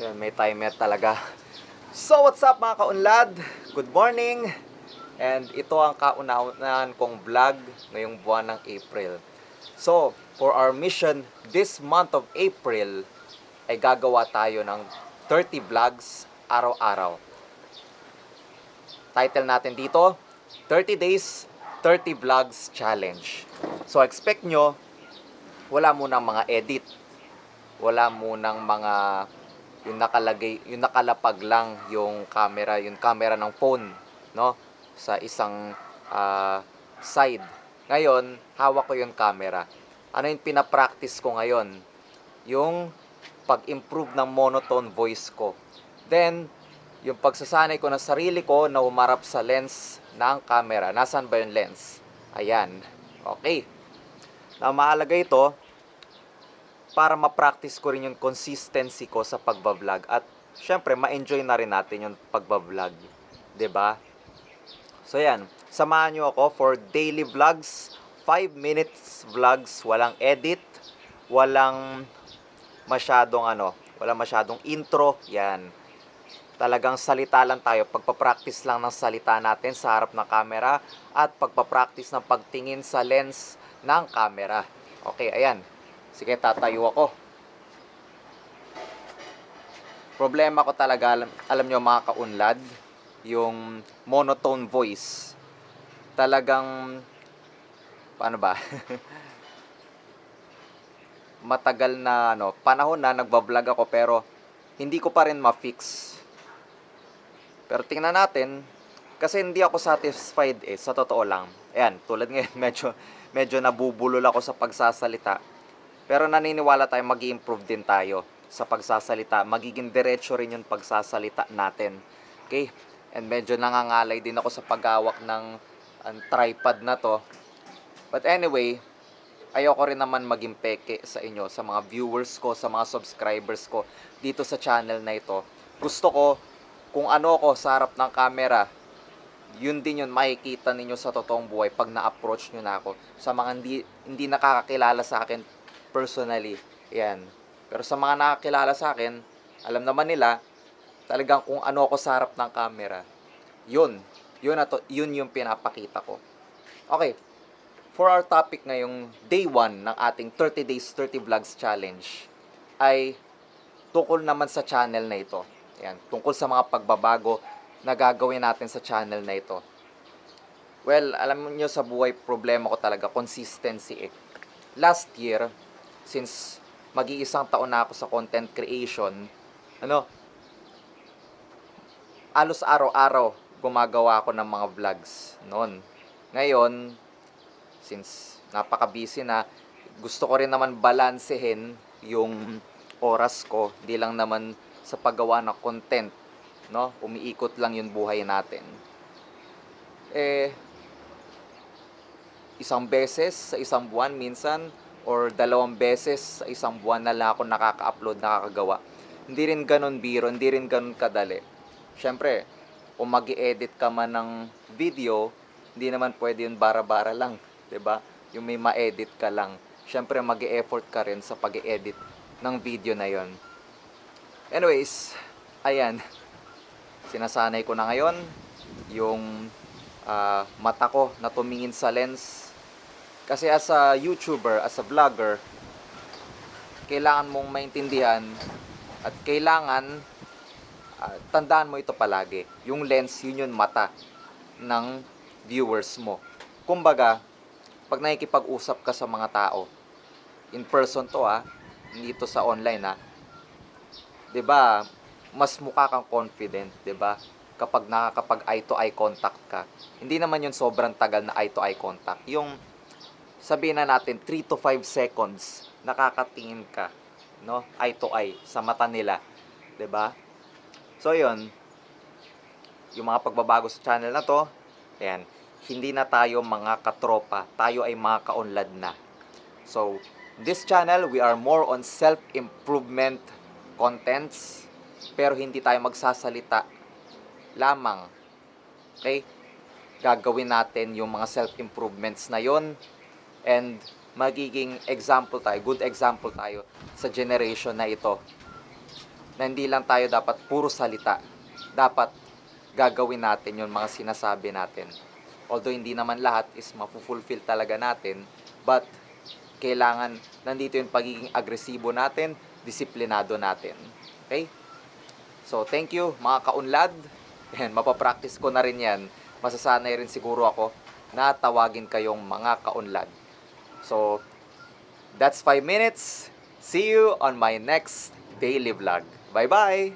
Yan, may timer talaga. So, what's up mga kaunlad? Good morning! And ito ang kauna-unahan kong vlog ngayong buwan ng April. So, for our mission this month of April, ay gagawa tayo ng 30 vlogs araw-araw. Title natin dito, 30 Days, 30 Vlogs Challenge. So, expect nyo, wala munang mga edit. Wala munang mga yung nakalagay, yung nakalapag lang yung camera, yung camera ng phone, no? Sa isang ah, side. Ngayon, hawak ko yung camera. Ano yung pinapractice ko ngayon? Yung pag-improve ng monotone voice ko. Then, yung pagsasanay ko ng sarili ko na humarap sa lens ng camera. Nasaan ba yung lens? Ayan. Okay. Na mahalaga ito, para ma-practice ko rin yung consistency ko sa pagbablog at syempre ma-enjoy na rin natin yung pagbablog. 'Di ba? So yan, samahan nyo ako for daily vlogs, 5 minutes vlogs, walang edit, walang masyadong ano, walang masyadong intro, yan. Talagang salita lang tayo, pagpapractice lang ng salita natin sa harap ng camera at pagpapractice ng pagtingin sa lens ng camera. Okay, ayan. Sige, tatayo ako. Problema ko talaga, alam, alam nyo mga kaunlad, yung monotone voice. Talagang, paano ba? Matagal na ano, panahon na nagbablog ako pero hindi ko pa rin ma-fix. Pero tingnan natin, kasi hindi ako satisfied eh, sa totoo lang. Ayan, tulad ngayon, medyo, medyo nabubulol ako sa pagsasalita. Pero naniniwala tayo mag improve din tayo sa pagsasalita. Magiging diretso rin yung pagsasalita natin. Okay? And medyo nangangalay din ako sa paghawak ng ang tripod na to. But anyway, ayoko rin naman maging peke sa inyo, sa mga viewers ko, sa mga subscribers ko dito sa channel na ito. Gusto ko, kung ano ko sa harap ng camera, yun din yun makikita ninyo sa totoong buhay pag na-approach nyo na ako. Sa mga hindi, hindi nakakakilala sa akin personally, yan. Pero sa mga nakakilala sa akin, alam naman nila, talagang kung ano ako sa harap ng camera, yun, yun, na to, yun yung pinapakita ko. Okay, for our topic ngayong day 1 ng ating 30 days 30 vlogs challenge ay tungkol naman sa channel na ito. Yan, tungkol sa mga pagbabago na gagawin natin sa channel na ito. Well, alam niyo sa buhay problema ko talaga consistency eh. Last year, since mag-iisang taon na ako sa content creation, ano, alos araw-araw gumagawa ako ng mga vlogs noon. Ngayon, since napaka-busy na, gusto ko rin naman balansehin yung oras ko, di lang naman sa paggawa ng content, no? Umiikot lang yung buhay natin. Eh, isang beses sa isang buwan minsan or dalawang beses sa isang buwan na lang ako nakaka-upload, nakakagawa. Hindi rin ganun biro, hindi rin ganun kadali. Siyempre, kung mag edit ka man ng video, hindi naman pwede yun bara-bara lang, ba? Yung may ma-edit ka lang. Siyempre, mag effort ka rin sa pag edit ng video na yon. Anyways, ayan. Sinasanay ko na ngayon yung ah, mata ko na tumingin sa lens. Kasi as a YouTuber, as a vlogger, kailangan mong maintindihan at kailangan ah, tandaan mo ito palagi. Yung lens, yun yung mata ng viewers mo. Kumbaga, pag nakikipag-usap ka sa mga tao, in person to ah, hindi to sa online ah, 'di ba? Mas mukha kang confident, 'di ba? Kapag nakakapag eye to eye contact ka. Hindi naman 'yung sobrang tagal na eye to eye contact. Yung sabihin na natin 3 to 5 seconds nakakatingin ka, no? Eye to eye sa mata nila, 'di ba? So 'yun, yung mga pagbabago sa channel na to, ayan, hindi na tayo mga katropa, tayo ay mga kaunlad na. So, this channel, we are more on self-improvement contents, pero hindi tayo magsasalita lamang. Okay? Gagawin natin yung mga self-improvements na yon and magiging example tayo, good example tayo sa generation na ito. na hindi lang tayo dapat puro salita. Dapat gagawin natin yung mga sinasabi natin. Although hindi naman lahat is mapufulfill talaga natin, but kailangan nandito yung pagiging agresibo natin, disiplinado natin. Okay? So, thank you mga kaunlad. And mapapractice ko na rin yan. Masasanay rin siguro ako na tawagin kayong mga kaunlad. So, that's 5 minutes. See you on my next daily vlog. Bye-bye!